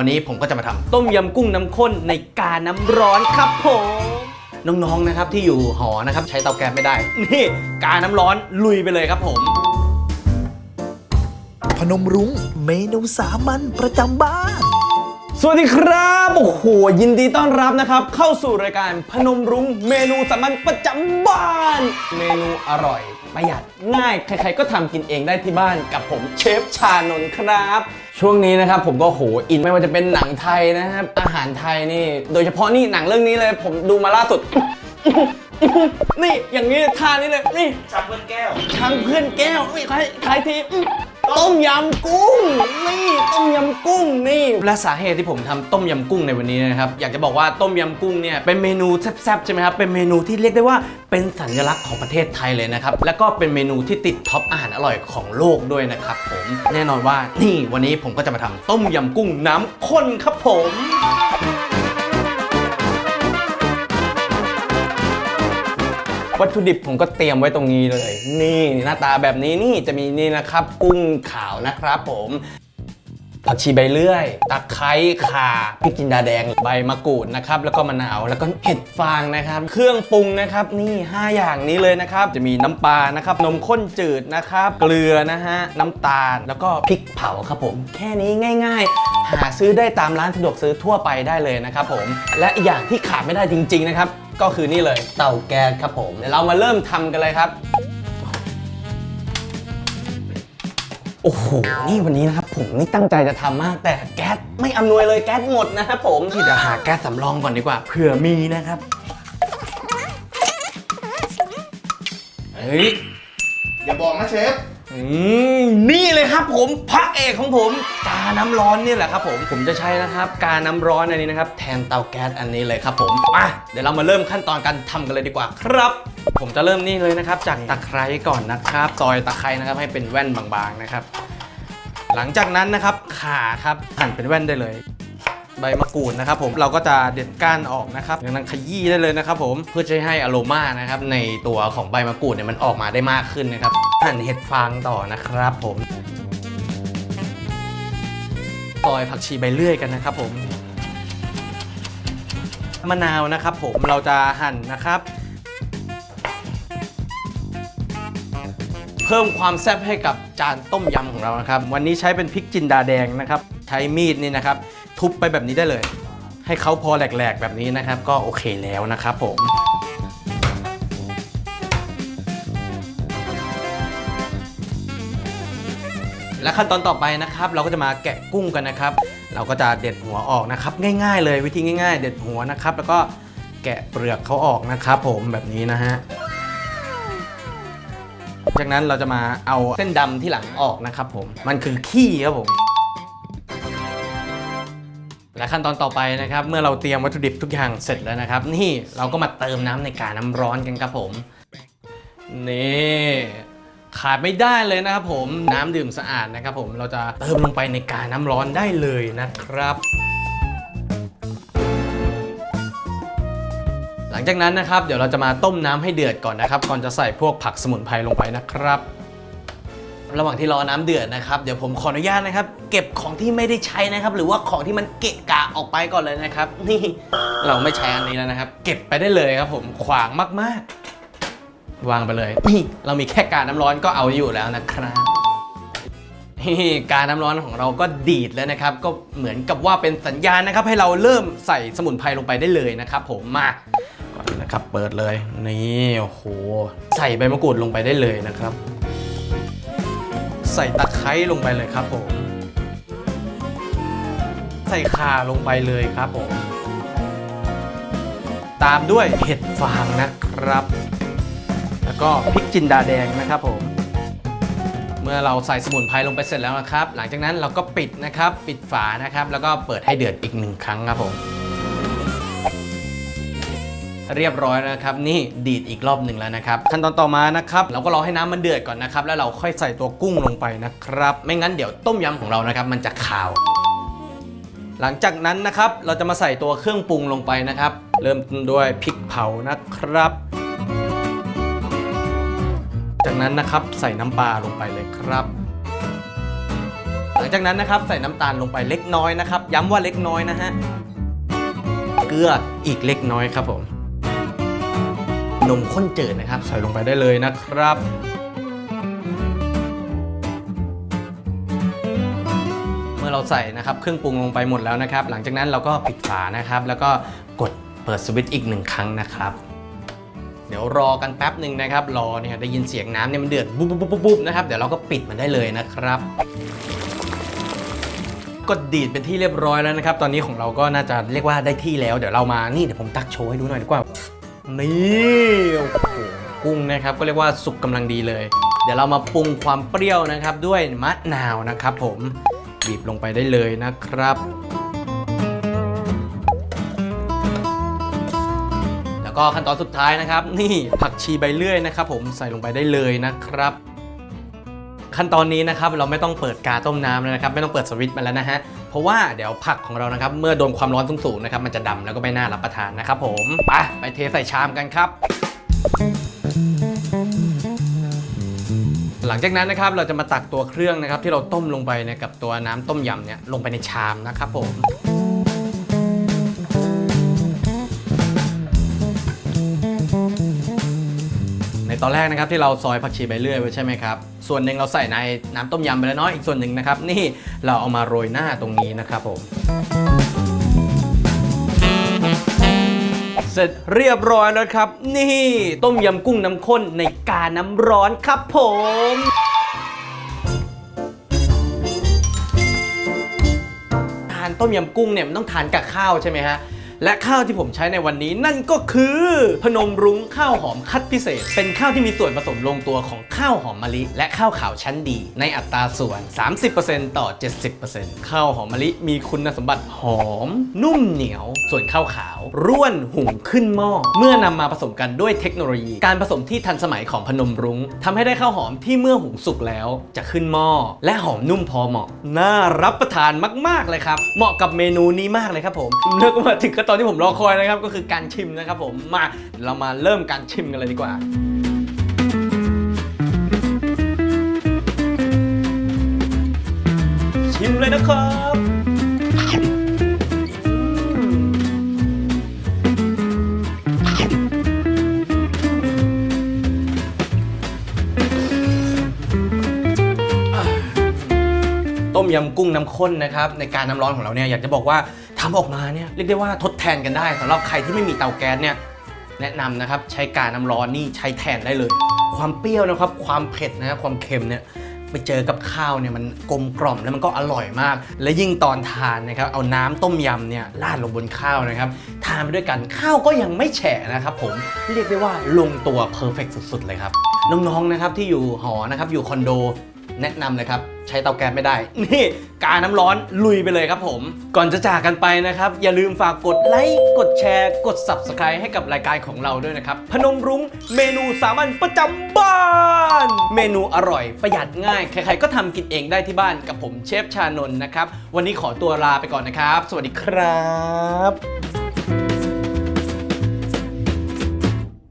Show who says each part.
Speaker 1: วันนี้ผมก็จะมาทำต้มยำกุ้งน้ำข้นในกาน้ำร้อนครับผมน้องๆนะครับที่อยู่หอนะครับใช้เตาแก๊สไม่ได้ นี่กาน้ำร้อนลุยไปเลยครับผม
Speaker 2: พนมรุ้งเมนูสามัญประจำบ้าน
Speaker 1: สวัสดีครับ โอ้โห ยินดีต้อนรับนะครับ เข้าสู่รายการพนมรุ้งเมนูสามัญประจำบ้าน เมนูอร่อย ประหยัดง่ายใครๆก็ทำกินเองได้ที่บ้านกับผมเชฟชานนท์ครับ ช่วงนี้นะครับผมก็โหอินไม่ว่าจะเป็นหนังไทยนะครับ อาหารไทยนี่ โดยเฉพาะนี่หนังเรื่องนี้เลย ผมดูมาล่าสุด นี่อย่างนี้ท่านี้เลยนี่
Speaker 3: ชักเพื่อนแก้ว
Speaker 1: ทางเพื่อนแก้วนี่ใครใครทีอื้อ ต้มยำกุ้งนี่ต้มยำกุ้งนี่และสาเหตุที่ผมทำต้มยำกุ้งในวันนี้นะครับอยากจะบอกว่าต้มยำกุ้งเนี่ยเป็นเมนูแซ่บๆใช่ไหมครับเป็นเมนูที่เรียกได้ว่าเป็นสัญลักษณ์ของประเทศไทยเลยนะครับแล้วก็เป็นเมนูที่ติดท็อปอาหารอร่อยของโลกด้วยนะครับผมแน่นอนว่านี่วันนี้ผมก็จะมาทำต้มยำกุ้งน้ำข้นครับผม วัตถุดิบผมก็เตรียมไว้ตรงนี้เลย นี่หน้าตาแบบนี้นี่จะมีนี่นะครับ กุ้งขาวนะครับผม ผักชีใบเลื่อยตะไคร้ข่าพริกจินดาแดงใบมะกรูดนะครับแล้วก็มะนาวแล้วก็เห็ดฟางนะครับ เครื่องปรุงนะครับนี่ 5 อย่างนี้เลยนะครับ จะมีน้ำปลานะครับนมข้นจืดนะครับเกลือนะฮะน้ำตาลแล้วก็พริกเผาครับผม แค่นี้ง่าย ๆ หาซื้อได้ตามร้านสะดวกซื้อทั่วไปได้เลยนะครับผมและอีกอย่างที่ขาดไม่ได้จริง ๆ นะครับ ก็คือนี่เลยเตาแก๊สครับผมเดี๋ยวเรามาเริ่มทำกันเลยครับโอ้โห นี่วันนี้นะครับ ผมนี่ตั้งใจจะทำมาก แต่แก๊สไม่อำนวยเลยแก๊สหมดนะครับผมที่จะหาแก๊สสำรองก่อนดีกว่าเผื่อมีนะครับเฮ้ย
Speaker 3: อย่าบอกนะเชฟ
Speaker 1: อืมนี่เลยครับผมพระเอกของผม กาน้ำร้อนนี่แหละครับผมผมจะใช้นะครับ กาน้ำร้อนอันนี้นะครับแทนเตาแก๊สอันนี้เลยครับผมมาเดี๋ยวเรามาเริ่มขั้นตอนการทำกันเลยดีกว่าครับ ผมจะเริ่มนี่เลยนะครับ จากตะไคร้ก่อนนะครับ ซอยตะไคร้นะครับให้เป็นแว่นบางๆนะครับ หลังจากนั้นนะครับขาครับหั่นเป็นแว่นได้เลย ใบมะกรูดนะครับผมเราก็จะเด็ดก้านออกนะครับจากนั้นขยี้ได้เลยนะครับผมเพื่อจะให้อโรมานะครับในตัวของใบมะกรูดเนี่ยมันออกมาได้มากขึ้นนะครับหั่นเห็ดฟางต่อนะครับผมซอยผักชีใบเลื่อยกันนะครับผมมะนาวนะครับผมเราจะหั่นนะครับ เพิ่มความแซ่บให้กับจานต้มยำของเรานะครับ วันนี้ใช้เป็นพริกจินดาแดงนะครับ ใช้มีดนี่นะครับ ทุบไปแบบนี้ได้เลย ให้เขาพอแหลกๆแบบนี้นะครับ ก็โอเคแล้วนะครับผมและขั้นตอนต่อไปนะครับ เราก็จะมาแกะกุ้งกันนะครับ เราก็จะเด็ดหัวออกนะครับ ง่ายๆ เลยวิธีง่าย ๆ เด็ดหัวนะครับ แล้วก็แกะเปลือกเขาออกนะครับ ผมแบบนี้นะฮะ จากนั้นเราจะมาเอาเส้นดำที่หลังออกนะครับผม มันคือขี้ครับผม และขั้นตอนต่อไปนะครับ เมื่อเราเตรียมวัตถุดิบทุกอย่างเสร็จแล้วนะครับ นี่เราก็มาเติมน้ำในกาน้ำร้อนกันครับผม นี่ขาดไม่ได้เลยนะครับผมน้ำดื่มสะอาดนะครับผมเราจะเติมลงไปในกาน้ำร้อนได้เลยนะครับ หลังจากนั้นนะครับเดี๋ยวเราจะมาต้มน้ำให้เดือดก่อนนะครับ ก่อนจะใส่พวกผักสมุนไพรลงไปนะครับ ระหว่างที่รอน้ำเดือดนะครับเดี๋ยวผมขออนุญาตนะครับ เก็บของที่ไม่ได้ใช้นะครับ หรือว่าของที่มันเกะกะออกไปก่อนเลยนะครับ นี่เราไม่ใช้อันนี้แล้วนะครับ เก็บไปได้เลยครับ ผมขวางมากๆ วางไปเลยนี่เรามีแค่กาน้ำร้อนก็เอาอยู่แล้วนะครับ นี่การน้ำร้อนของเราก็ดีดแล้วนะครับ ก็เหมือนกับว่าเป็นสัญญาณนะครับ ให้เราเริ่มใส่สมุนไพรลงไปได้เลยนะครับ ผมมาก่อนนะครับ เปิดเลยนี่โอ้โหใส่ใบมะกรูดลงไปได้เลยนะครับ ใส่ตะไคร้ลงไปเลยครับผมใส่ข่าลงไปเลยครับผม ตามด้วยเห็ดฟางนะครับ แล้วก็พริกจินดาแดงนะครับผม มื่อเราใส่สมุนไพรลงไปเสร็จแล้วนะครับ หลังจากนั้นเราก็ปิดนะครับ ปิดฝานะครับ แล้วก็เปิดให้เดือดอีกหนึ่งครั้งครับผม เรียบร้อยนะครับ นี่ดีดอีกรอบหนึ่งแล้วนะครับ ขั้นตอนต่อมานะครับ เราก็รอให้น้ำมันเดือดก่อนนะครับ แล้วเราค่อยใส่ตัวกุ้งลงไปนะครับ ไม่งั้นเดี๋ยวต้มยำของเรานะครับ มันจะขาว หลังจากนั้นนะครับ เราจะมาใส่ตัวเครื่องปรุงลงไปนะครับ เริ่มด้วยพริกเผานะครับ จากนั้นนะครับใส่น้ำปลาลงไปเลยครับ หลังงจากนั้นนะครับใส่น้ำตาลลงไปเล็กน้อยนะครับ ย้ำว่าเล็กน้อยนะฮะ เกลืออีกเล็กน้อยครับผม นมข้นจืดนะครับ ใส่ลงไปได้เลยนะครับเมื่อเราใส่นะครับเครื่องปรุงลงไปหมดแล้วนะครับ หลังจากนั้นเราก็ปิดฝานะครับ แล้วก็กดเปิดสวิตช์อีกหนึ่งครั้งนะครับ เดี๋ยวรอกันแป๊บหนึ่งนะครับ รอเนี่ยได้ยินเสียงน้ำเนี่ยมันเดือดปุ๊บปุ๊บบุ๊บนะครับ เดี๋ยวเราก็ปิดมันได้เลยนะครับกดดีดเป็นที่เรียบร้อยแล้วนะครับ ตอนนี้ของเราก็น่าจะเรียกว่าได้ที่แล้ว เดี๋ยวเรามา นี่เดี๋ยวผมตักโชว์ให้ดูหน่อยดีกว่า นี่โอ้โหกุ้งนะครับ ก็เรียกว่าสุกกำลังดีเลย เดี๋ยวเรามาปรุงความเปรี้ยวนะครับ ด้วยมะนาวนะครับ ผมบีบลงไปได้เลยนะครับ ก็ขั้นตอนสุดท้ายนะครับ นี่ผักชีใบเลื่อยนะครับ ผมใส่ลงไปได้เลยนะครับ ขั้นตอนนี้นะครับเราไม่ต้องเปิดกาต้มน้ำแล้วนะครับ ไม่ต้องเปิดสวิตช์มาแล้วนะฮะเพราะว่าเดี๋ยวผักของเรานะครับ เมื่อโดนความร้อนสูงๆนะครับมันจะดำแล้วก็ไม่น่ารับประทานนะครับผมไปไปเทใส่ชามกันครับหลังจากนั้นนะครับเราจะมาตักตัวเครื่องนะครับที่เราต้มลงไปนยกับตัวน้ำต้มยำเนี่ยลงไปในชามนะครับผม ตอนแรกนะครับที่เราซอยผักชีใบเลื่อยไว้ใช่ไหมครับ ส่วนหนึ่งเราใส่ในน้ำต้มยำไปแล้วเนาะอีกส่วนหนึ่งนะครับ นี่เราเอามาโรยหน้าตรงนี้นะครับผมเสร็จเรียบร้อยแล้วครับ นี่ต้มยำกุ้งน้ำข้นในกาน้ำร้อนครับผมทานต้มยำกุ้งเนี่ยมันต้องทานกับข้าวใช่ไหมฮะ และข้าวที่ผมใช้ในวันนี้นั่นก็คือ พนมรุ้งข้าวหอมคัดพิเศษ เป็นข้าวที่มีส่วนผสมลงตัวของข้าวหอมมะลิ และข้าวขาวชั้นดี ในอัตราส่วน 30%ต่อ 70%ข้าวหอมมะลิมีคุณสมบัติหอม นุ่มเหนียว ส่วนข้าวขาว ร่วนหุงขึ้นหม้อเมื่อนำมาผสมกันด้วยเทคโนโลยี การผสมที่ทันสมัยของพนมรุ้งทำให้ได้ข้าวหอมที่เมื่อหุงสุกแล้ว จะขึ้นหม้อและหอมนุ่มพอเหมาะ น่ารับประทานมาก ๆ เลยครับ เหมาะกับเมนูนี้มากเลยครับผมเลือกมาถึงขั้นตอนที่ผมรอคอยนะครับก็คือการชิมนะครับผมมาเรามาเริ่มการชิมกันเลยดีกว่าชิมเลยนะครับต้มยำกุ้งน้ำข้นนะครับในการน้ำร้อนของเราเนี่ยอยากจะบอกว่า ทำออกมาเนี่ยเรียกได้ว่าทดแทนกันได้สำหรับใครที่ไม่มีเตาแก๊สเนี่ยแนะนำนะครับใช้กาน้ำร้อนนี่ใช้แทนได้เลย ความเปรี้ยวนะครับ ความเผ็ดนะครับความเค็มเนี่ยไปเจอกับข้าวเนี่ยมันกลมกล่อมแล้วมันก็อร่อยมาก และยิ่งตอนทานนะครับเอาน้ำต้มยำเนี่ยราดลงบนข้าวนะครับ ทานไปด้วยกันข้าวก็ยังไม่แฉะนะครับผมเรียกได้ว่าลงตัวเพอร์เฟกสุดๆเลยครับ น้องๆนะครับที่อยู่หอนะครับอยู่คอนโดแนะนำเลยครับ ใช้เตาแก๊สไม่ได้ นี่กาน้ำร้อนลุยไปเลยครับผม ก่อนจะจากกันไปนะครับ อย่าลืมฝากกดไลค์กดแชร์ กด Subscribe ให้กับรายการของเราด้วยนะครับ พนมรุ้งเมนูสามัญประจำบ้าน เมนูอร่อยประหยัดง่าย ใครๆก็ทำกินเองได้ที่บ้านกับผมเชฟชานนท์นะครับ วันนี้ขอตัวลาไปก่อนนะครับ สวัสดีครับ